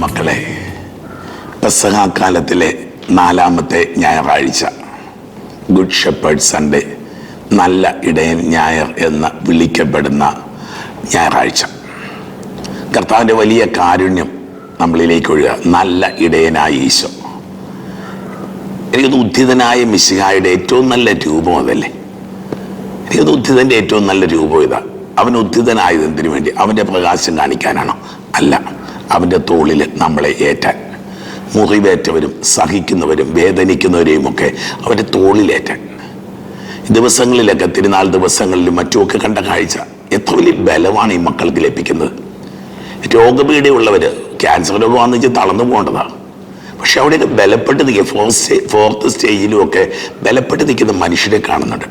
ദൈവമക്കളെ പെസഹാക്കാലത്തിലെ നാലാമത്തെ ഞായറാഴ്ച. ഗുഡ് ഷെപ്പേർഡ് സൺഡേ നല്ല ഇടയൻ ഞായർ എന്ന് വിളിക്കപ്പെടുന്ന ഞായറാഴ്ച. കർത്താവിന്റെ വലിയ കാരുണ്യം നമ്മളിലേക്ക് ഒഴുകുക നല്ല ഇടയനായ ഈശോ. എനിക്കത് ഉദ്ധിതനായ മിശിഹായുടെ ഏറ്റവും നല്ല രൂപം അതല്ലേ? എനിക്കത് ഉദ്ധിതന്റെ ഏറ്റവും നല്ല രൂപം ഇതാ. അവൻ ഉദ്ധിതനായത് എന്തിനു വേണ്ടി? അവന്റെ പ്രകാശം കാണിക്കാനാണോ? അല്ല. അവന്റെ തോളിൽ നമ്മളെ ഏറ്റാൻ. മുറിവേറ്റവരും സഹിക്കുന്നവരും വേദനിക്കുന്നവരെയും ഒക്കെ അവന്റെ തോളിലേറ്റാൻ ദിവസങ്ങളിലൊക്കെ തിരുനാൾ ദിവസങ്ങളിലും മറ്റുമൊക്കെ കണ്ട കാഴ്ച എത്ര വലിയ ബലമാണ് ഈ മക്കൾക്ക് ലഭിക്കുന്നത്. രോഗപീഠയുള്ളവർ ക്യാൻസർ രോഗമാണെന്ന് വെച്ചാൽ തളർന്നു പോകേണ്ടതാണ്. പക്ഷെ അവിടെയൊക്കെ ബലപ്പെട്ട് നിൽക്കുക ഫോർത്ത് ഫോർത്ത് സ്റ്റേജിലും ഒക്കെ ബലപ്പെട്ട് നിൽക്കുന്ന മനുഷ്യരെ കാണുന്നുണ്ട്.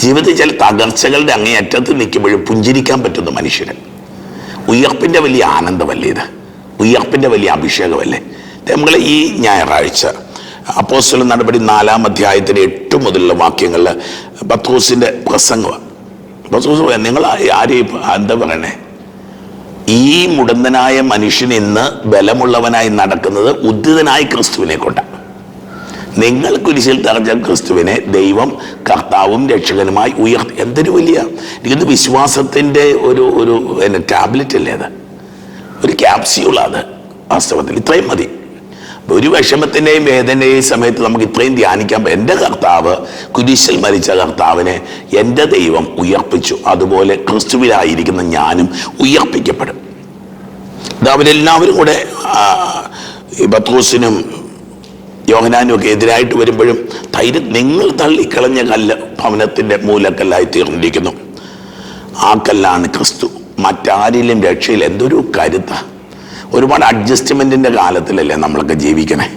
ജീവിതത്തിൽ ചില തകർച്ചകളുടെ അങ്ങേയറ്റത്ത് നിൽക്കുമ്പോഴും പുഞ്ചിരിക്കാൻ പറ്റുന്ന മനുഷ്യര്. ഉയർപ്പിന്റെ വലിയ ആനന്ദമല്ലേ ഇത്? ഉയർപ്പിന്റെ വലിയ അഭിഷേകമല്ലേ? നമ്മൾ ഈ ഞായറാഴ്ച അപ്പോസ്റ്റൽ നടപടി നാലാം അധ്യായത്തിന്റെ എട്ട് മുതലുള്ള വാക്യങ്ങളിൽ പത്രോസിന്റെ പ്രസംഗമാണ്. പത്രോസ് നിങ്ങൾ ആരെയും എന്താ പറയണേ? ഈ മുടന്തനായ മനുഷ്യൻ ഇന്ന് ബലമുള്ളവനായി നടക്കുന്നത് ഉദ്ധിതനായി ക്രിസ്തുവിനെ കൊണ്ടാണ് നിങ്ങൾ കുരിശിൽ തറഞ്ഞ ക്രിസ്തുവിനെ ദൈവം കർത്താവും രക്ഷകനുമായി ഉയർത്തി. എന്തൊരു വലിയ ഇത് വിശ്വാസത്തിന്റെ ഒരു ഒരു പിന്നെ ടാബ്ലറ്റ് അല്ലേ അത്? ഒരു ക്യാപ്സ്യൂളാണ് വാസ്തവത്തിൽ. ഇത്രയും മതി. ഒരു വിഷമത്തിന്റെയും വേദനയും സമയത്ത് നമുക്ക് ഇത്രയും ധ്യാനിക്കാം എന്റെ കർത്താവ് കുരിശിൽ മരിച്ച കർത്താവിനെ എന്റെ ദൈവം ഉയർപ്പിച്ചു. അതുപോലെ ക്രിസ്തുവിലായിരിക്കുന്ന ഞാനും ഉയർപ്പിക്കപ്പെടും. ഇത് അവരെല്ലാവരും കൂടെ പത്രോസിനും യോഹനാനും എതിരായിട്ട് വരുമ്പോഴും ധൈര്യം നിങ്ങൾ തള്ളിക്കളഞ്ഞ കല്ല് ഭവനത്തിന്റെ മൂലക്കല്ലായി തീർന്നിരിക്കുന്നു. ആ കല്ലാണ് ക്രിസ്തു. മറ്റാരിലും രക്ഷയിൽ എന്തൊരു കരുത്ത. ഒരുപാട് അഡ്ജസ്റ്റ്മെന്റിന്റെ കാലത്തിലല്ലേ നമ്മളൊക്കെ ജീവിക്കണേ.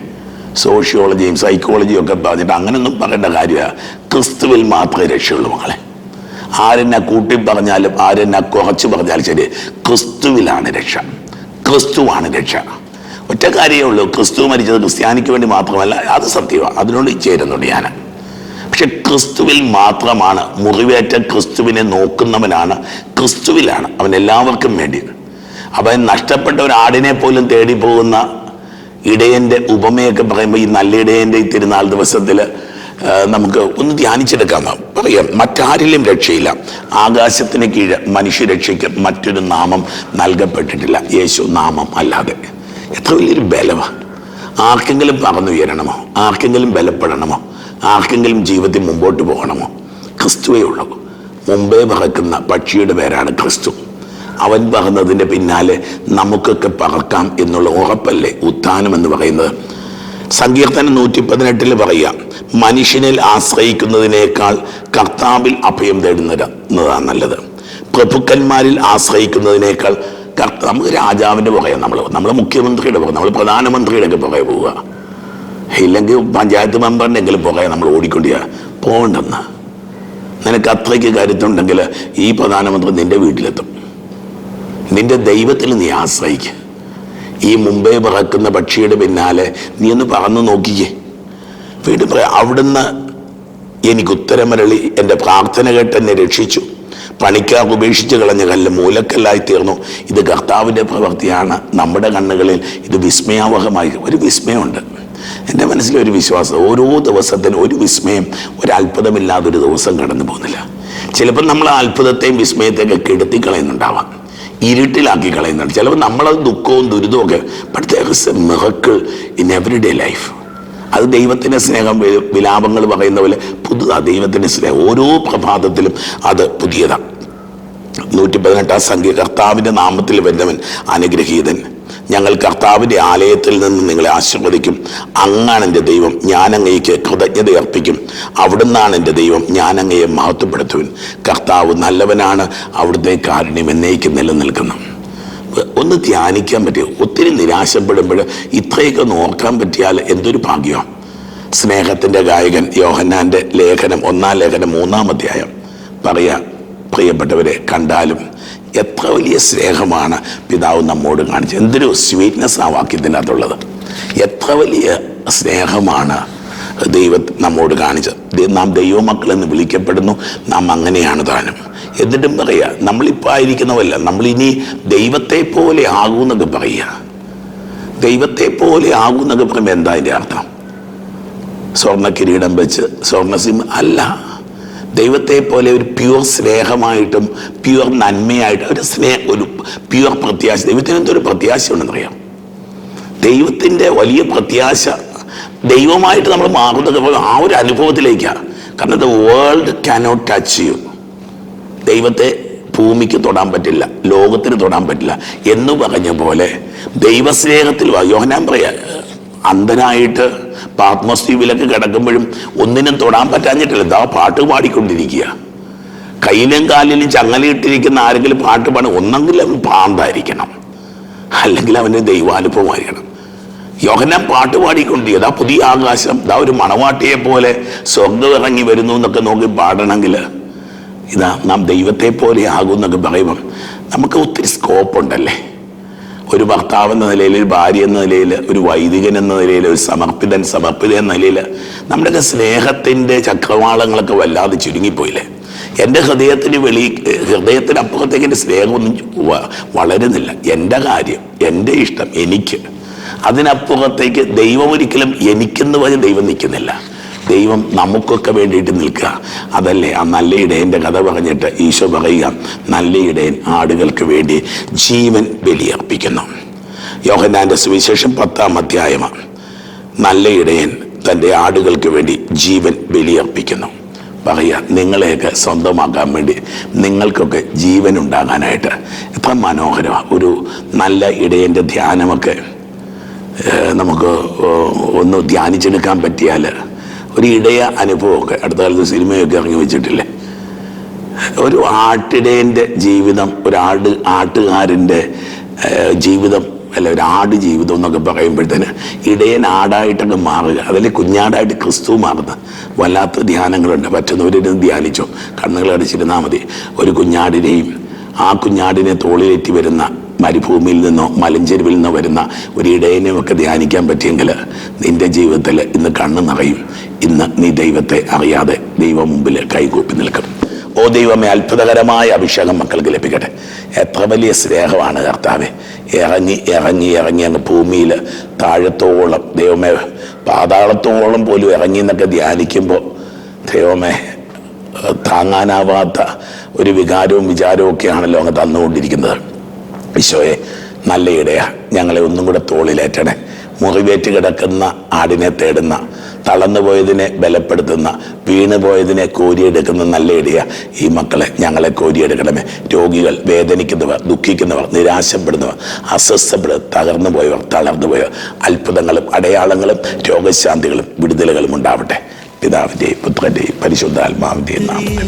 സോഷ്യോളജിയും സൈക്കോളജിയും ഒക്കെ പറഞ്ഞിട്ട് അങ്ങനെയൊന്നും പറയേണ്ട കാര്യമാണ് ക്രിസ്തുവിൽ മാത്രമേ രക്ഷയുള്ളൂ മകളെ ആരെന്നെ കൂട്ടി പറഞ്ഞാലും ആരെന്നെ കുറച്ച് പറഞ്ഞാലും ശരി ക്രിസ്തുവിലാണ് രക്ഷ. ക്രിസ്തുവാണ് രക്ഷ. ഒറ്റ കാര്യമേ ഉള്ളൂ. ക്രിസ്തു മരിച്ചത് ക്രിസ്ത്യാനിക്ക് വേണ്ടി മാത്രമല്ല അത് സത്യമാണ് അതിനോട് ചേരുന്നുണ്ട് ഞാൻ. പക്ഷെ ക്രിസ്തുവിൽ മാത്രമാണ് മുറിവേറ്റ ക്രിസ്തുവിനെ നോക്കുന്നവനാണ് ക്രിസ്തുവിലാണ് അവൻ എല്ലാവർക്കും വേണ്ടി. അവൻ നഷ്ടപ്പെട്ട ഒരു ആടിനെ പോലും തേടി പോകുന്ന ഇടയന്റെ ഉപമയൊക്കെ പറയുമ്പോൾ ഈ നല്ല ഇടയന്റെ ഈ തിരുനാൾ ദിവസത്തിൽ നമുക്ക് ഒന്ന് ധ്യാനിച്ചെടുക്കാം പറയാം മറ്റാരിലും രക്ഷയില്ല. ആകാശത്തിന് കീഴ് മനുഷ്യരക്ഷയ്ക്ക് മറ്റൊരു നാമം നൽകപ്പെട്ടിട്ടില്ല. യേശു നാമം അല്ലാതെ. എത്ര വലിയൊരു ബലമാണ് ആർക്കെങ്കിലും പറന്നുയരണമോ? ആർക്കെങ്കിലും ബലപ്പെടണമോ? ആർക്കെങ്കിലും ജീവിതത്തിൽ മുമ്പോട്ട് പോകണമോ? ക്രിസ്തുവേ ഉള്ളൂ. മുമ്പേ പറക്കുന്ന പക്ഷിയുടെ പേരാണ് ക്രിസ്തു. അവൻ പറഞ്ഞതിന്റെ പിന്നാലെ നമുക്കൊക്കെ പറക്കാം എന്നുള്ള ഉറപ്പല്ലേ ഉത്ഥാനം എന്ന് പറയുന്നത്? സങ്കീർത്തനം നൂറ്റി പതിനെട്ടിൽ പറയുക മനുഷ്യനിൽ ആശ്രയിക്കുന്നതിനേക്കാൾ കർത്താവിൽ അഭയം തേടുന്നതാണ് നല്ലത്. പ്രഭുക്കന്മാരിൽ ആശ്രയിക്കുന്നതിനേക്കാൾ നമുക്ക് രാജാവിന്റെ പുറകെ നമ്മൾ നമ്മൾ മുഖ്യമന്ത്രിയുടെ പുറകെ നമ്മൾ പ്രധാനമന്ത്രിയുടെ ഒക്കെ പുറകെ പോവുക. ഇല്ലെങ്കിൽ പഞ്ചായത്ത് മെമ്പറിന്റെ എങ്കിലും പുറകെ നമ്മൾ ഓടിക്കൊണ്ടിയാ പോകണ്ടെന്ന് നിനക്ക് അത്രയ്ക്ക് കരുത്തുണ്ടെങ്കിൽ ഈ പ്രധാനമന്ത്രി നിന്റെ വീട്ടിലെത്തും. നിന്റെ ദൈവത്തിൽ നീ ആശ്രയിക്കുക ഈ മുംബൈ പറക്കുന്ന പക്ഷിയുടെ പിന്നാലെ നീ ഒന്ന് പറന്നു നോക്കിക്കേ. വീണ്ടും പറയാം അവിടുന്ന് എനിക്ക് ഉത്തരമരളി എന്റെ പ്രാർത്ഥന കേട്ട് എന്നെ രക്ഷിച്ചു. പണിക്കാർ ഉപേക്ഷിച്ച് കളഞ്ഞ കല്ല് മൂലക്കല്ലായി തീർന്നു. ഇത് കർത്താവിന്റെ പ്രവൃത്തിയാണ്. നമ്മുടെ കണ്ണുകളിൽ ഇത് വിസ്മയാവഹമായി ഒരു വിസ്മയമുണ്ട്. എന്റെ മനസ്സിലൊരു വിശ്വാസം ഓരോ ദിവസത്തിനും ഒരു വിസ്മയം ഒരത്ഭുതമില്ലാതൊരു ഒരു ദിവസം കടന്നു പോകുന്നില്ല. ചിലപ്പോൾ നമ്മൾ അത്ഭുതത്തെയും വിസ്മയത്തെയൊക്കെ കെടുത്തി കളയുന്നുണ്ടാവാം. ഇരുട്ടിലാക്കി കളയുന്നുണ്ട്. ചിലപ്പോൾ നമ്മളത് ദുഃഖവും ദുരിതവും ഒക്കെ but there is a miracle in life അത് ദൈവത്തിന്റെ സ്നേഹം വിലാപങ്ങൾ പറയുന്ന പോലെ പുതുതാണ് ദൈവത്തിന്റെ സ്നേഹം ഓരോ പ്രഭാതത്തിലും അത് പുതിയതാണ് നൂറ്റി പതിനെട്ടാം സംഖ്യ കർത്താവിന്റെ നാമത്തിൽ വരുന്നവൻ അനുഗ്രഹീതൻ. ഞങ്ങൾ കർത്താവിന്റെ ആലയത്തിൽ നിന്ന് നിങ്ങളെ ആശീർവദിക്കും. അങ്ങാണ് എന്റെ ദൈവം ഞാനങ്ങയ്ക്ക് കൃതജ്ഞത അർപ്പിക്കും. അവിടുന്നാണ് എന്റെ ദൈവം ഞാനങ്ങയെ മഹത്വപ്പെടുത്തുവൻ. കർത്താവ് നല്ലവനാണ് അവിടുത്തെ കാരുണ്യം എന്നേക്ക് നിലനിൽക്കുന്നു. ഒന്ന് ധ്യാനിക്കാൻ പറ്റും ഒത്തിരി നിരാശപ്പെടുമ്പോൾ ഇത്രയൊക്കെ നോക്കാൻ പറ്റിയാൽ എന്തൊരു ഭാഗ്യമാണ് സ്നേഹത്തിന്റെ ഗായകൻ യോഹന്നാന്റെ ലേഖനം ഒന്നാം ലേഖനം മൂന്നാം അധ്യായം. പറയാ പ്രിയപ്പെട്ടവരെ കണ്ടാലും എത്ര വലിയ സ്നേഹമാണ് പിതാവ് നമ്മോട് കാണിച്ചത്. എന്തൊരു സ്വീറ്റ്നെസ് ആ വാക്യത്തിനകത്തുള്ളത്. എത്ര വലിയ സ്നേഹമാണ് ദൈവം നമ്മോട് കാണിച്ചത്. നാം ദൈവമക്കൾ എന്ന് വിളിക്കപ്പെടുന്നു. നാം അങ്ങനെയാണ് താനും. എന്നിട്ടും പറയുക നമ്മളിപ്പോൾ ആയിരിക്കുന്നവല്ല നമ്മളിനി ദൈവത്തെ പോലെ ആകുമെന്നൊക്കെ പറയുക. ദൈവത്തെ പോലെ ആകുമെന്നൊക്കെ പറയുമ്പോൾ എന്താ അതിന്റെ അർത്ഥം? സ്വർണ കിരീടം വെച്ച് സ്വർണസിം അല്ല. ദൈവത്തെ പോലെ ഒരു പ്യുവർ സ്നേഹമായിട്ടും പ്യുവർ നന്മയായിട്ടും ഒരു സ്നേഹ ഒരു പ്യുവർ പ്രത്യാശ ദൈവത്തിന് എന്തൊരു പ്രത്യാശ ഉണ്ടെന്നറിയാം ദൈവത്തിന്റെ വലിയ പ്രത്യാശ ദൈവമായിട്ട് നമ്മൾ മാറുന്നതൊക്കെ ആ ഒരു അനുഭവത്തിലേക്കാണ് കാരണം the world cannot touch you ദൈവത്തെ ഭൂമിക്ക് തൊടാൻ പറ്റില്ല ലോകത്തിന് തൊടാൻ പറ്റില്ല എന്ന് പറഞ്ഞ പോലെ ദൈവസ്നേഹത്തിൽ യോഹനാൻ പറയാ അന്ധനായിട്ട് പാത്മസ് ദ്വീപിലൊക്കെ കിടക്കുമ്പോഴും ഒന്നിനും തൊടാൻ പറ്റാഞ്ഞിട്ടില്ല. ദാ പാട്ട് പാടിക്കൊണ്ടിരിക്കുക. കയ്യിലും കാലിലും ചങ്ങലയിട്ടിരിക്കുന്ന ആരെങ്കിലും പാട്ട് പാടി ഒന്നെങ്കിലും പാണ്ടായിരിക്കണം. അല്ലെങ്കിൽ അവന്റെ ദൈവാനുഭവമായിരിക്കണം. യോഹന്നാൻ പാട്ട് പാടിക്കൊണ്ട് അതാ പുതിയ ആകാശം? ഇതാ ഒരു മണവാട്ടിയെ പോലെ സ്വർഗം ഇറങ്ങി വരുന്നു എന്നൊക്കെ നോക്കി പാടണമെങ്കിൽ ഇതാ നാം ദൈവത്തെ പോലെ ആകുമെന്നൊക്കെ പറയുമ്പം നമുക്ക് ഒത്തിരി സ്കോപ്പ് ഉണ്ടല്ലേ? ഒരു ഭർത്താവ് എന്ന നിലയിൽ ഒരു ഭാര്യ എന്ന നിലയിൽ ഒരു വൈദികൻ എന്ന നിലയിൽ ഒരു സമർപ്പിതൻ സമർപ്പിത എന്ന നിലയിൽ നമ്മുടെയൊക്കെ സ്നേഹത്തിന്റെ ചക്രവാളങ്ങളൊക്കെ വല്ലാതെ ചുരുങ്ങിപ്പോയില്ലേ? എന്റെ ഹൃദയത്തിന് വെളി ഹൃദയത്തിന് അപ്പുറത്തേക്ക് എന്റെ സ്നേഹമൊന്നും വളരുന്നില്ല. എന്റെ കാര്യം എന്റെ ഇഷ്ടം എനിക്ക്. അതിനപ്പുറത്തേക്ക് ദൈവം ഒരിക്കലും എനിക്കെന്ന് പറഞ്ഞ് ദൈവം നിൽക്കുന്നില്ല. ദൈവം നമുക്കൊക്കെ വേണ്ടിയിട്ട് നിൽക്കുക. അതല്ലേ? ആ നല്ല ഇടയന്റെ കഥ പറഞ്ഞിട്ട് ഈശോ പറയുക നല്ല ഇടയൻ ആടുകൾക്ക് വേണ്ടി ജീവൻ ബലിയർപ്പിക്കുന്നു. യോഹനാന്റെ സുവിശേഷം പത്താം അധ്യായമാണ് നല്ല ഇടയൻ തന്റെ ആടുകൾക്ക് വേണ്ടി ജീവൻ ബലിയർപ്പിക്കുന്നു. പറയുക നിങ്ങളെയൊക്കെ സ്വന്തമാക്കാൻ വേണ്ടി നിങ്ങൾക്കൊക്കെ ജീവൻ ഉണ്ടാകാനായിട്ട് എത്ര മനോഹരമാണ് ഒരു നല്ല ഇടയന്റെ ധ്യാനമൊക്കെ. നമുക്ക് ഒന്ന് ധ്യാനിച്ചെടുക്കാൻ പറ്റിയാൽ ഒരു ഇടയ അനുഭവമൊക്കെ അടുത്ത കാലത്ത് സിനിമയൊക്കെ ഇറങ്ങി വെച്ചിട്ടില്ലേ? ഒരു ആട്ടിടേന്റെ ജീവിതം ഒരാട് ആട് ആട്ടുകാരന്റെ ജീവിതം അല്ല ഒരു ആട് ജീവിതം എന്നൊക്കെ പറയുമ്പോഴത്തേന് ഇടയൻ ആടായിട്ടൊക്കെ മാറുക. അതല്ലേ കുഞ്ഞാടായിട്ട് ക്രിസ്തു മാറുന്നത്? വല്ലാത്ത ധ്യാനങ്ങളുണ്ട്. പറ്റുന്നവരിരുന്ന് ധ്യാനിച്ചോ? കണ്ണുകൾ അടിച്ചിരുന്നാൽ മതി. ഒരു കുഞ്ഞാടിനെയും ആ കുഞ്ഞാടിനെ തോളിലേറ്റി വരുന്ന മരുഭൂമിയിൽ നിന്നോ മലഞ്ചെരുവിൽ നിന്നോ വരുന്ന ഒരു ഇടയനെയും ഒക്കെ ധ്യാനിക്കാൻ പറ്റിയെങ്കിൽ നിന്റെ ജീവിതത്തിൽ ഇന്ന് കണ്ണ് നിറയും. ഇന്ന് നീ ദൈവത്തെ അറിയാതെ ദൈവം മുമ്പിൽ കൈകൂപ്പി നിൽക്കും. ഓ ദൈവമേ അത്ഭുതകരമായ അഭിഷേകം മക്കൾക്ക് ലഭിക്കട്ടെ. എത്ര വലിയ സ്നേഹമാണ് കർത്താവെ. ഇറങ്ങി ഇറങ്ങി ഇറങ്ങി അങ്ങ് ഭൂമിയിൽ താഴത്തോളം ദൈവമേ പാതാളത്തോളം പോലും ഇറങ്ങി എന്നൊക്കെ ധ്യാനിക്കുമ്പോൾ ദൈവമേ താങ്ങാനാവാത്ത ഒരു വികാരവും വിചാരവും ഒക്കെയാണല്ലോ അങ്ങ് തന്നുകൊണ്ടിരിക്കുന്നത്. ഈശോയെ നല്ല ഇടയാ ഞങ്ങളെ ഒന്നും കൂടെ തോളിലേറ്റണേ. മുറിവേറ്റ് കിടക്കുന്ന ആടിനെ തേടുന്ന തളർന്നു പോയതിനെ ബലപ്പെടുത്തുന്ന വീണ് പോയതിനെ കോരിയെടുക്കുന്ന നല്ല ഇടയ ഈ മക്കളെ ഞങ്ങളെ കോരിയെടുക്കണമേ. രോഗികൾ വേദനിക്കുന്നവർ ദുഃഖിക്കുന്നവർ നിരാശപ്പെടുന്നവർ അസ്വസ്ഥപ്പെടുക തകർന്നു പോയവർ തളർന്നു പോയവർ അത്ഭുതങ്ങളും അടയാളങ്ങളും രോഗശാന്തികളും വിടുതലുകളും ഉണ്ടാവട്ടെ. പിതാവിന്റെയും പുത്രന്റെയും പരിശുദ്ധാത്മാവിന്റെയും നാമത്തിൽ.